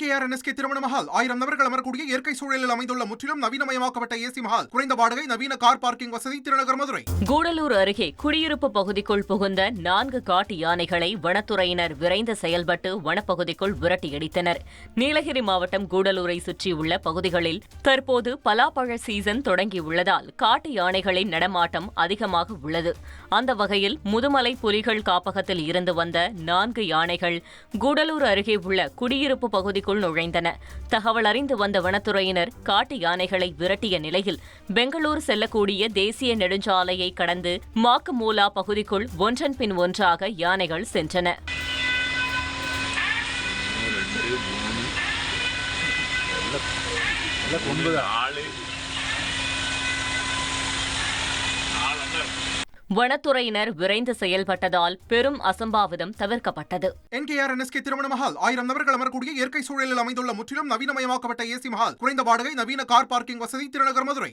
NKR NSK திருமண மஹால். ஆயிரம் நபர்கள் அமரக்கூடிய இயற்கை சூழலில் அமைந்துள்ள முற்றிலும் நவீனமயமாக்கப்பட்ட ஏசி மஹால். குறைந்த வாடகை நவீன கார் பார்க்கிங் வசதி திருநகர் மதுரை. கூடலூர் அருகே குடியிருப்பு பகுதிக்குள் புகுந்த நான்கு காட்டு யானைகளை வனத்துறையினர் விரைந்து செயல்பட்டு வனப்பகுதிக்குள் விரட்டியடித்தனர். நீலகிரி மாவட்டம் கூடலூரை சுற்றியுள்ள பகுதிகளில் தற்போது பலாப்பழ சீசன் தொடங்கியுள்ளதால் காட்டு யானைகளின் நடமாட்டம் அதிகமாக உள்ளது. அந்த வகையில் முதுமலை புலிகள் காப்பகத்தில் இருந்து வந்த நான்கு யானைகள் கூடலூர் அருகே உள்ள குடியிருப்பு பகுதிக்குள் நுழைந்தன. தகவல் அறிந்து வந்த வனத்துறையினர் காட்டு யானைகளை விரட்டிய நிலையில் பெங்களூர் செல்லக்கூடிய தேசிய நெடுஞ்சாலையை கடந்து மாக்குமூலா பகுதிக்குள் ஒன்றன் பின் ஒன்றாக யானைகள் சென்றன. ஆளு. வனத்துறையினர் விரைந்து செயல்பட்டதால் பெரும் அசம்பாவிதம் தவிர்க்கப்பட்டது. என்கேஆர் என்எஸ்கே திருமண மஹால் ஆயிரம் நபர்கள் அமரக்கூடிய இயற்கை சூழலில் அமைந்துள்ள முற்றிலும் நவீனமயமாக்கப்பட்ட ஏசி மஹால் குறைந்த வாடகை நவீன கார் பார்க்கிங் வசதி திருநகர் மதுரை.